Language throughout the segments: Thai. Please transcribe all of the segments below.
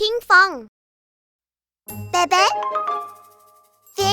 พิงฟองเบเบ้ฟิ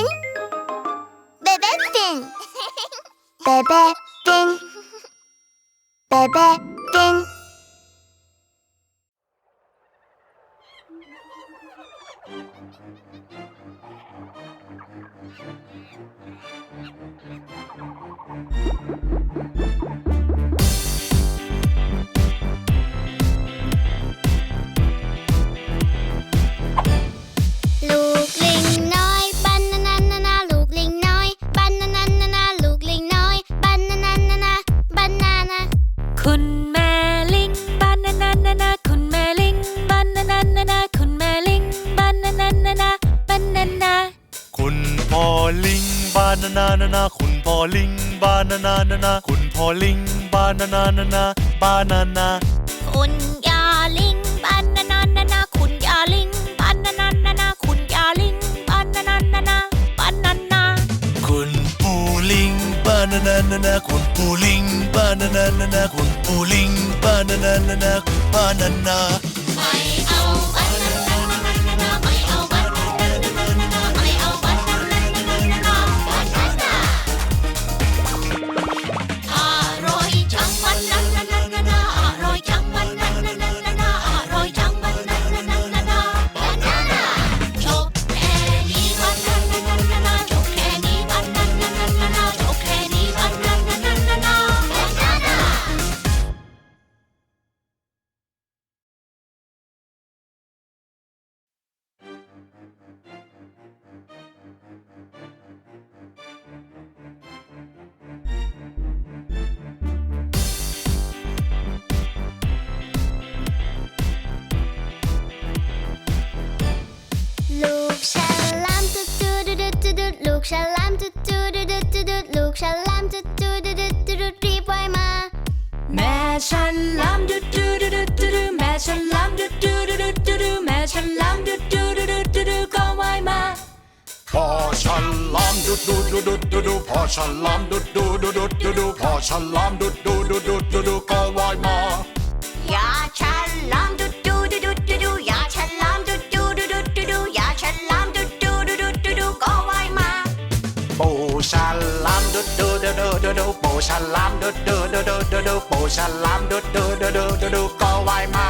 บานานานานาคุณพ่อลิง บานานานานาคุณพ่อลิง บานานานานาบานานาคุณยาลิงบานานานานาคุณยาลิงบานานานานาคุณยาลิงบานานานานาบานานาคุณปู่ลิงบานานานานาคุณปู่ลิงบานานานานาคุณปู่ลิงบานานานานาบานานาไม่เอา ฉลามจุดจุดดุดดุดดุดลูกฉลามจุดจุดดุดดุดดุดรีบว่ายมา แม่ฉันลามดูดูดูดูดูดูแม่ฉันลามดูดูดูดูดูดูแม่ฉันลามดูดูดูดูดูดูก็ว่ายมาพ่อฉันลามดุดดูดูดูดูดูพ่อฉันลามดุดดูดูดูดูดูพ่อฉันลามดุดดูดูดูดูดูก็ว่ายมาอย่าฉันลามดุดดูดุด ฉันลามดุดดูดูดูดูดูปูฉันลามดุดดูดูดูดูดูก็ว่ายมา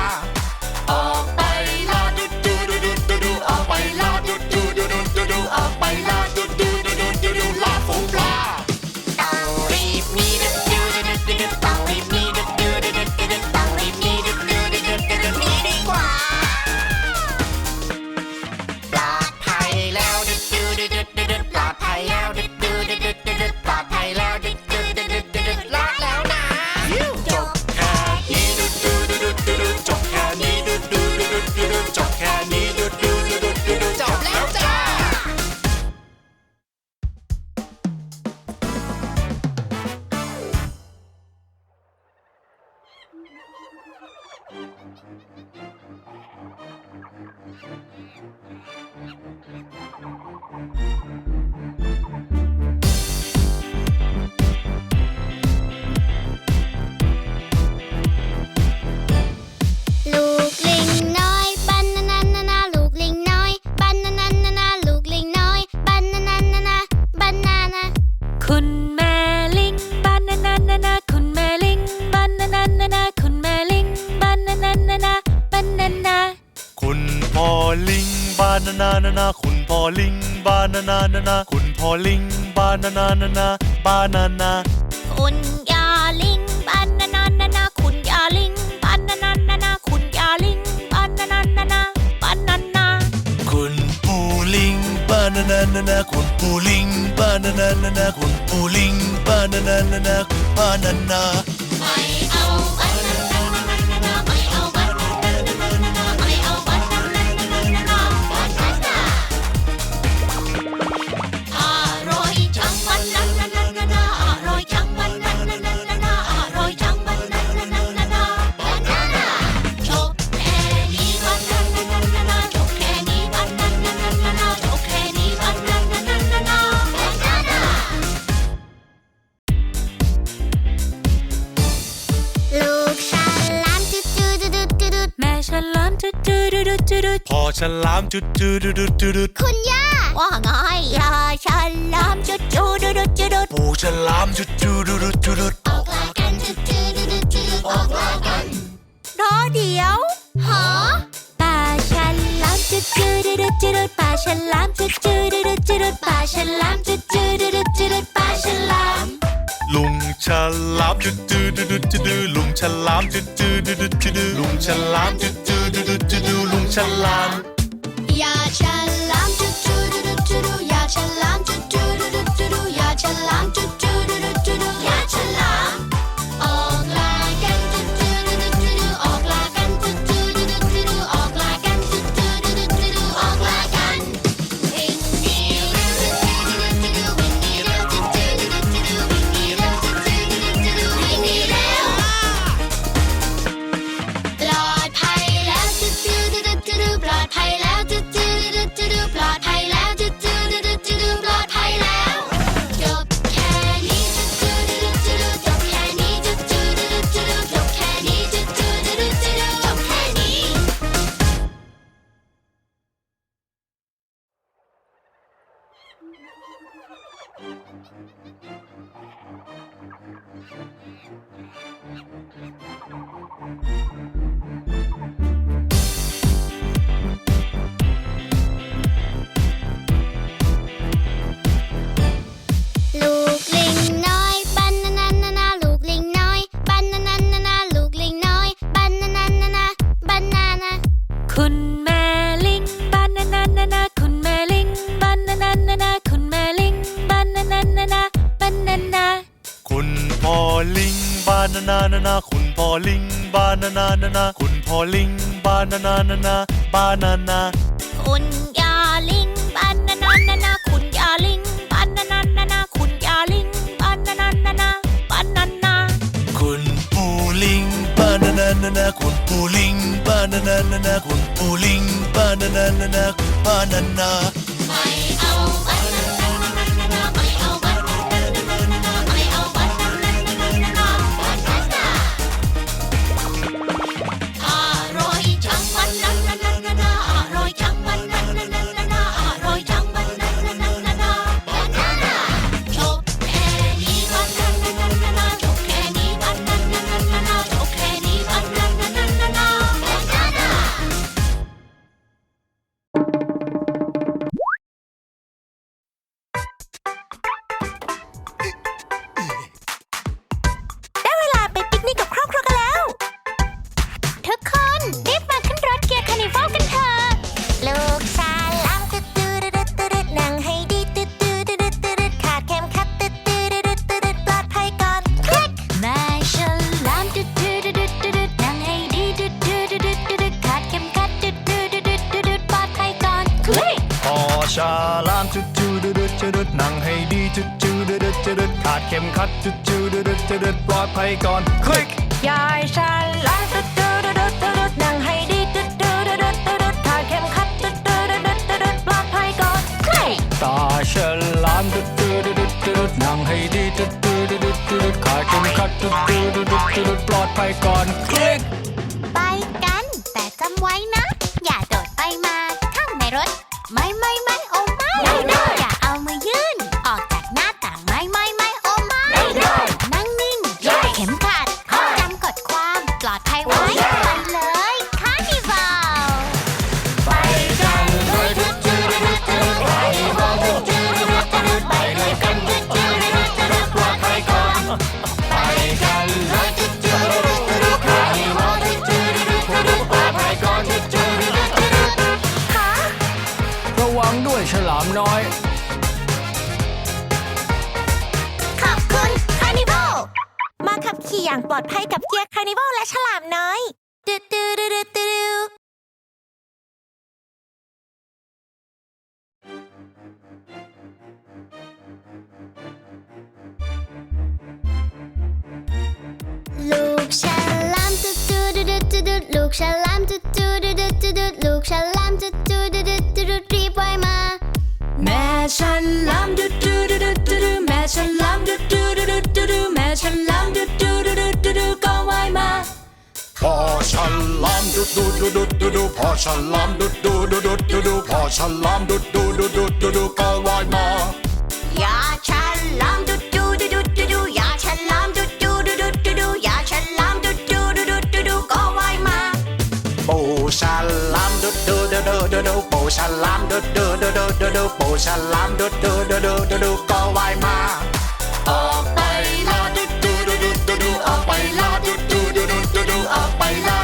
นานานานาคุณพ่อลิงบานานานานาบานานาคุณยาลิงบานานานานาคุณยาลิงบานานานานาคุณยาลิงบานานานานาบานานาคุณปู่ลิงบานานานานาคุณปู่ลิงบานานานานาคุณปู่ลิงบานานานานาบานานาไม่เอาบานานานา ฉลามจุดจุดจุดจุดจุดคุณย่าว่าไงยาฉันลามจุดจุดจุดจุดปูฉลามจุดจุดจุดจุดจุดออกลากันจุดจุดจุดจุดออกลากันรอเดี๋ยวหอปลาฉลามจุดจุดจุดจุดปลาฉลามจุดจุดจุดจุดปลาฉลามจุดจุดจุดจุดปลาฉลามลุงฉลามจุดจุดจุดจุดลุงฉลามจุดจุดจุดจุดลุงฉลามจุดจุดจุดจุดลุงฉลาม ย นานานานาบานานาคุณยาลิงบานานานานาคุณยาลิงบานานานานาคุณยาลิงบานานานานาบานานาคุณปูลิงบานานานานาคุณปูลิงบานานานานาคุณปูลิงบานานานานาบานานาไม่เอา ขาดเข็มขัดจุดจูดุดุจุดุดปลอดภัยก่อน คลิกยายฉลางจุดจุดจุดจุดนั่งให้ดีจุดจุดจุดจุดขาดเข็มขัดจุดจุดจุดจุดปลอดภัยก่อนคลิกตาฉลางจุดจูดุดุจุดุดนั่งให้ดีจุดจูดุดุจุดุดขาดเข็มขัดจุดจูดุดุจุดุดปลอดภัยก่อนคลิก ระวังด้วยฉลามน้อย ขอบคุณคานิวัลมาขับขี่อย่างปลอดภัยกับเกียร์คาร์นิวัลและฉลามน้อยดูดูดูดูดูดู ลูกฉลามจุดจุดดุดจุดลูกฉลามจุดจุดดุดจุดรีบว่ายมา แม่ฉลามดุดจุดดุดจุดแม่ฉลามดุดจุดดุดจุดแม่ฉลามดุดจุดดุดจุดก็ว่ายมาพ่อฉลามดุดดุดดุดดุดพอฉลามดุดดุดดุดดุดพอฉลามดุดดุดดุดดุก็ว่ายมาอย่าฉลาม โบซาลามดุดดูดูดูดูดูปูฉลามดุดดูดูดูดูดูปูฉลามดุดดูดูดูดูดก็ว่ายมาออกไปลาดุดดูดูดูดูออกไปลาดุดดูดูดูดูออกไปลา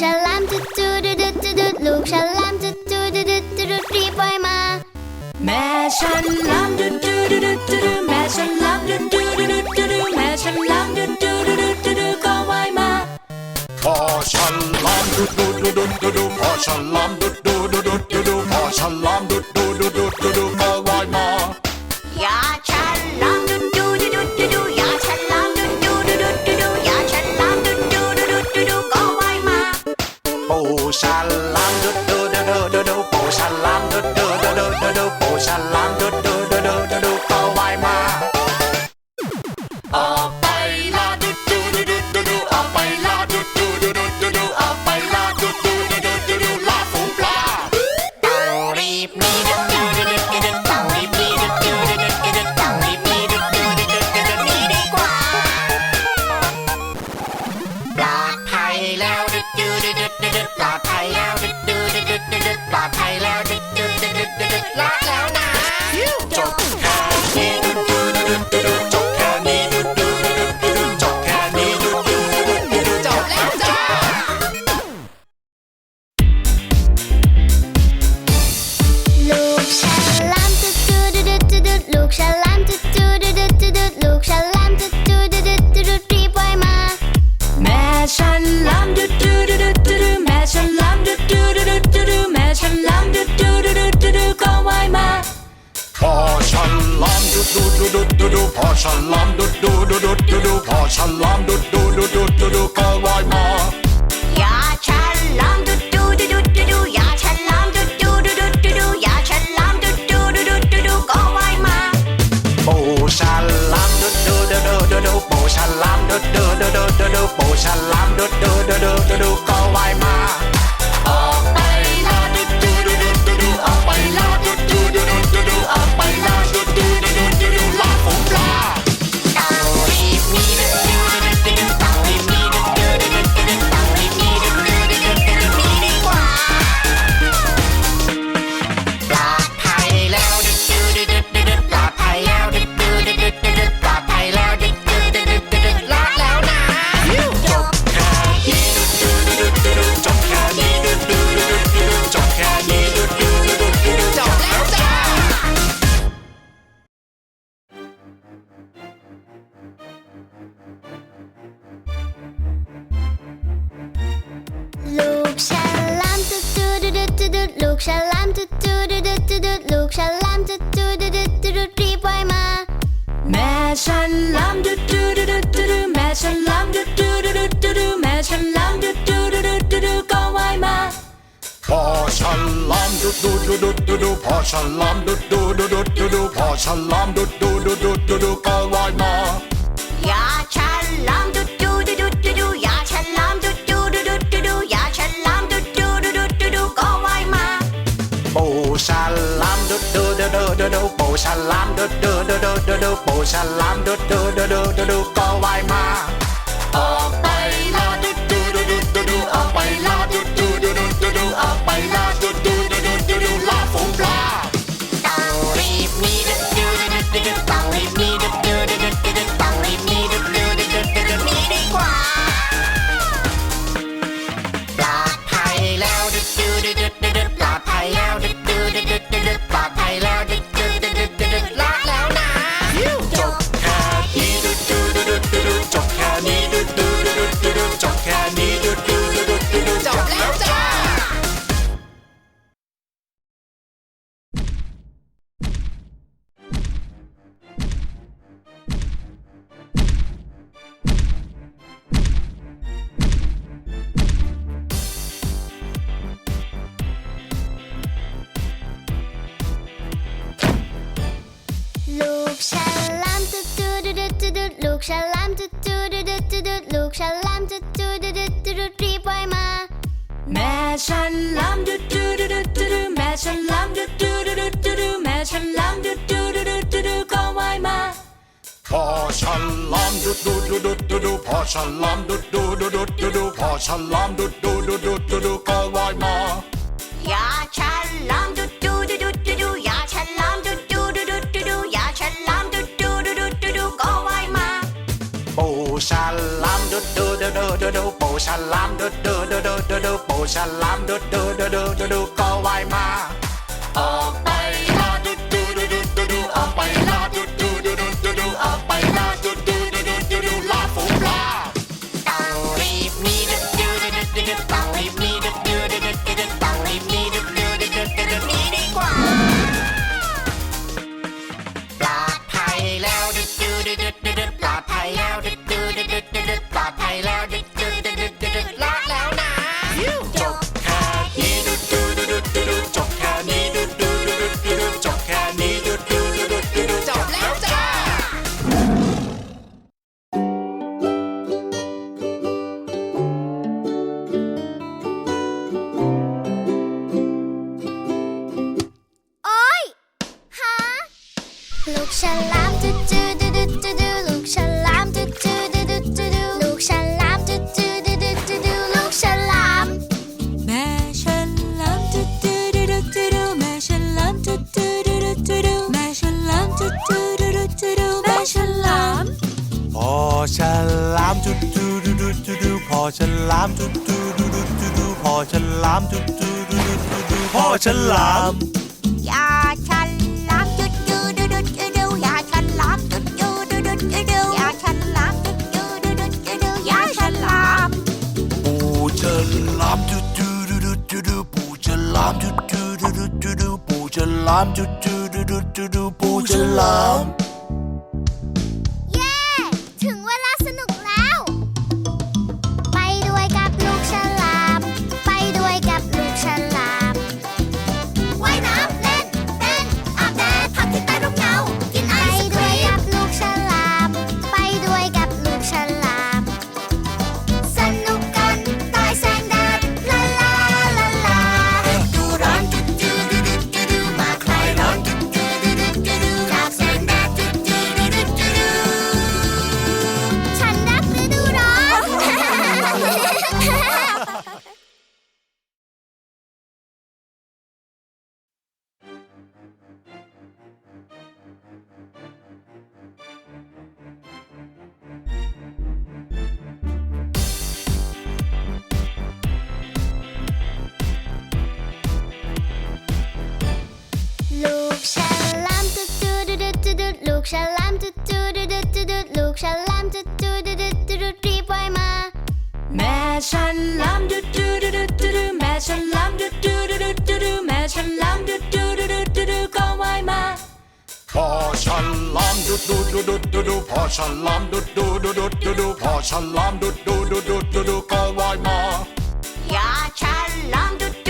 ฉลามจุดจุดดุดจุดุดลูกฉลามจุดจุดดุดจุดุดรีบว่มา แม่ฉันลามดุดจุดดุดจุดแม่ฉันลามดุดจุดดุดจุดแม่ฉันลามดุดจุดดุดจุดก็ว่ามาพอฉันลามดุดดุดดุดดุดพอฉันลามดุ ดลูกฉลามจุดจุดดุดจุดดุดลูกฉลามจุดจุดดุดจุดดุดรีบว่ายมา แม่ฉันลามดุดดุดดุดดุดแม่ฉันลามดุดดุดดุดดุดแม่ฉันลามดุดดุดดุดดุดก็ว่ายมาพอฉันลามดุดดุดดุดุดพอฉันลามดุดดุดดุดุดพอฉันลามดุดดุดดุดดุดก็ว่ายมา ฉลามดูดูดูดูดูดูปูฉลามดูดูดูดูดูดูก็ว่ายมาออก พอฉลามดุดดุดูดุดดูดูพอฉลามดุดดุดูดุดดูดูพอฉลามดุดดุดูดุดดูดก็ว่ายมาอย่าฉลามดุดดุดูดุดดูดูอย่าฉลามดุดดุดูดุดดูดูอย่าฉลามดุดดุดูดุดดูดก็ว่ายมาปูฉลามดุดดุดูดุดูดูปูฉลามดุดดุดูดุดูดูปูฉลามดุดดุดูดุดูดูก็ว่ายมาออกไป 보절람 두두두두두두 보절람 두두두두두두 보절람. ฉันลำดุดดูดูดูดูดูแม่ฉันลำดุดดูดูดูดูดูแม่ฉันลำดุดดูดูดูดูดูก็ไว้มา พอฉันลำดุดดูดูดูดูดูพอฉันลำดุดดูดูดูดูดูพอฉันลำดุดดูดูดูดูดูก็ไว้มา อย่าฉันลำดุดดู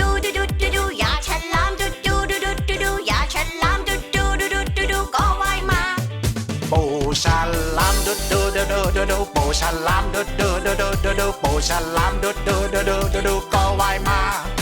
ฉลามเด้อเด้อเด้อเด้อด้อโปฉลามเด้อเด้อเด้อเด้อด้ก็ว่ายมา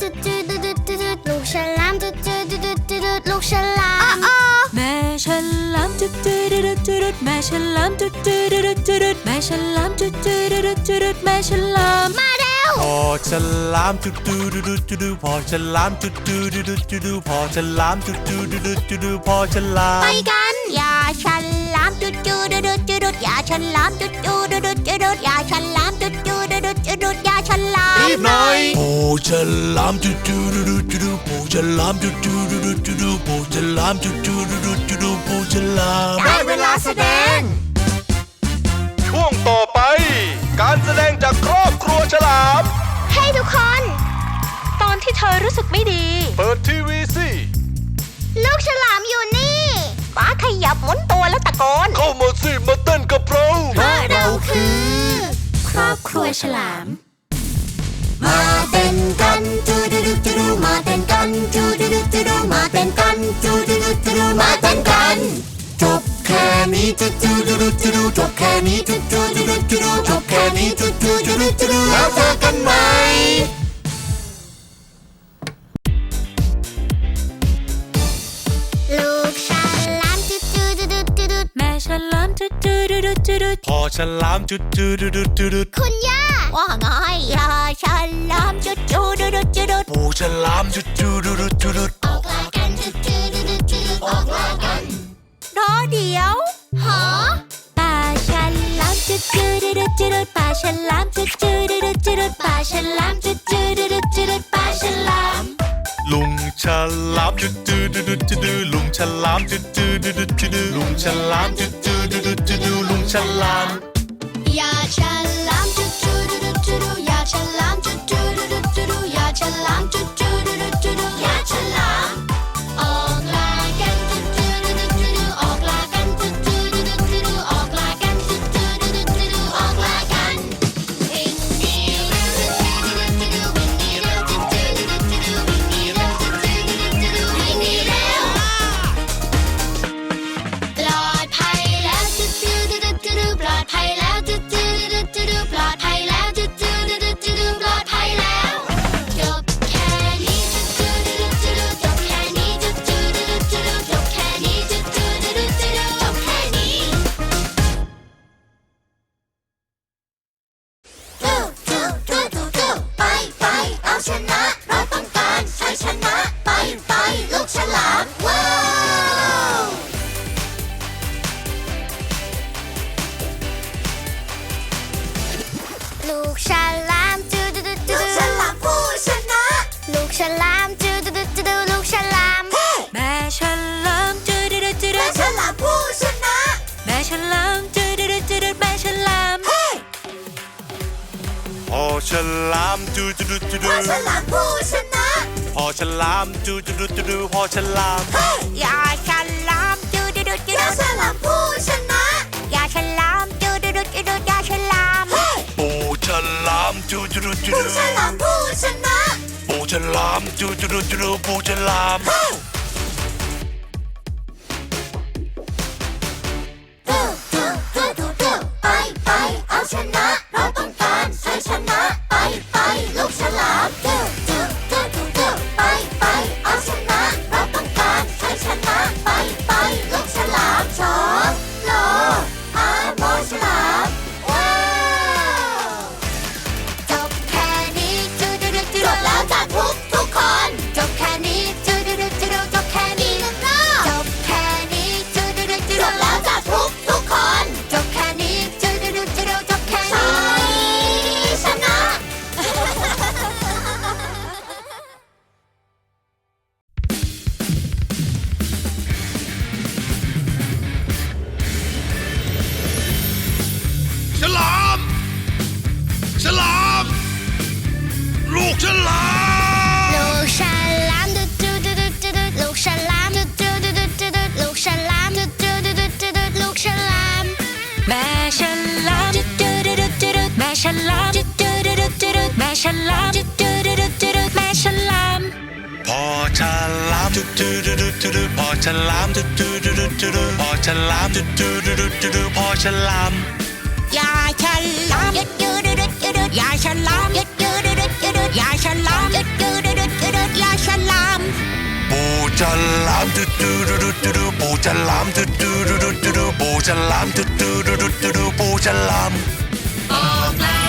จุดจุดจุดจุดจุดลูกฉลามจุดจุดจุดจุดจุดลูกฉลามอ้อแม่ฉลามจุดจุดจุดจุดแม่ฉลามจุดจุดจุดจุดแม่ฉลามจุดจุดจุดจุดแม่ฉลามมาเร็วพอฉลามจุดจุดจุดจุดพอฉลามจุดจุดจุดจุดพอฉลามจุดจุดจุดจุดพอฉลามไปกันอย่าฉลามจุดจุดจุดจุดอย่าฉลามจุดจุดจุดจุดอย่าฉลามจุด ลามรีบหน่อยโอฉลามจุดดูดูดูดูดูโอฉลามจุดดูดูดูดูดูโอฉลามจุดดูดูดูดูดูโอฉลามได้เวลาแสดง ช่วงต่อไป การแสดงจากครอบครัวฉลาม ให้ทุกคน ตอนที่เธอรู้สึกไม่ดี เปิดทีวีสิลูกฉลามอยู่นี่ป้าขยับหมุนตัวแล้วตะโกนเข้ามาสิมาเต้นกับเรา เพราะเราคือ ครอบครัวฉลาม จูดูดูจูดูมาเต้นกันจูดูดูจูดูมาเต้นกันจบแค่นี้จูจูดูดูจูดูจบแค่นี้จูจูดูดูจูดูจบแค่นี้จูจูดูดูจูดูแล้วเจอกันใหม่ ฉลามจุดจุดจุดจุดพอฉลามจุดดูดูดูดูดูคุณย่าว่าไงอย่าฉลามจุดจุดจุดจุดโอฉลามจุดดูดูดูดูดูออกลากันจูจูดูดูจูดูออกลากันรอเดี๋ยวหอป่าฉลามจุดจุดจุดจุดป่าฉลามจุดจุดจุดจุดป่าฉลามจุดจุดจุดจุดป่าฉลาม ลุงฉลามจุดจืดดุดจืดลุงฉลามจุดจืดดุดจืดลุงฉลามจุดจืดดุดจืดลุงฉลามอย่าฉลามจุดจืดูดูจูดูอย่าฉลามจุดจืดูดูจูดูอย่าฉลามจุดจืดูดูจูดูอย่าฉลามามจุดดูดูดูพ่อฉลามผู้ชนะพอฉลามจุดดูดูดูพอฉลามอย่าฉลามจุดจุดจุแม่ดฉลามผู้ชนะอย่าฉลามจุดจุดจุดอย่าฉลามปูฉลามจุดดูดูผู้ดูฉลามผู้ชนะปูฉลามจุดดูดูดูปูฉลามจู ฉลามจุดจุดจุดจุดแม่ฉลาม พอฉลามจุดดูดูดูดูดูพอฉลามจุดดูดูดูดูดูพอฉลามจุดดูดูดูดูดูพอฉลามอย่าฉลามจุดจุดจุดจุดอย่าฉลามจุดจุดจุดจุดอย่าฉลามจุดจุดจุดจุดอย่าฉลามปูฉลามจุดดูดูดูดูดูปูฉลามจุดดูดูดูดูดูปูฉลามจุดดูดูดูดูดูปูฉลามออกลา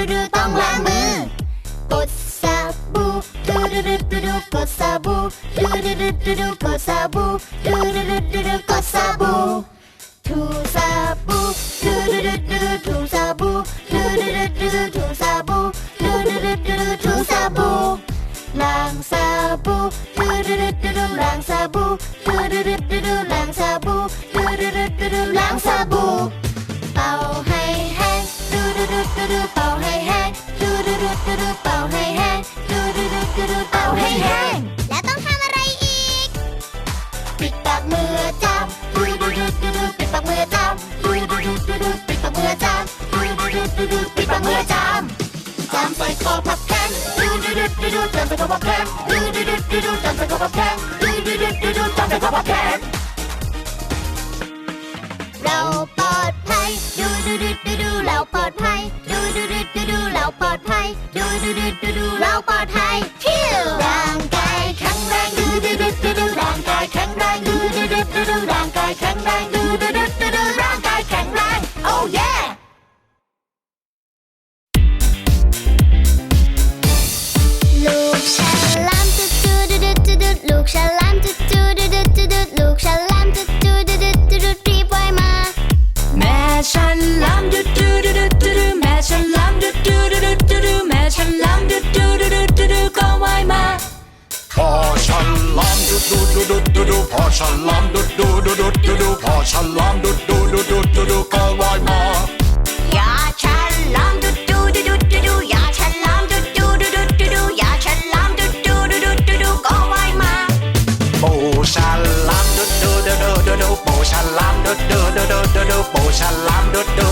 ดูดูต้องล้างมือกดสบู่ดูดูดูดูกดสบู่ดูดูดูดูกดสบู่ บแขกดูดูดูดูดูต้องแต่ขบแขกเราปลอดภัยดูดูดูดูดูเราปลอดภัยดูดูดูดูดูเราปลอดภัยดูดูดูดูดูเราปลอดภัยคิวร่างกายแข็งแรงดูดูดูดูดูร่างกายแข็งแรงดูดูดูดูดูร่างกายแข็งแรงดูดูดู ลามดุดดูดูดูดูดูพอฉลามดุดดูดูดูดูดูพอฉลามดุดดูดูดูดูดูก็ว่ายมาอย่าฉลามดุดดูดูดูดูดูอย่าฉลามดุดดูดูดูดูดูอย่าฉลามดุดดูดูดูดูดูก็ว่ายมาปูฉลามดุดดูดูดูดูดูปูฉลามดุดดูดูดูดูดูปูฉลามดุดดู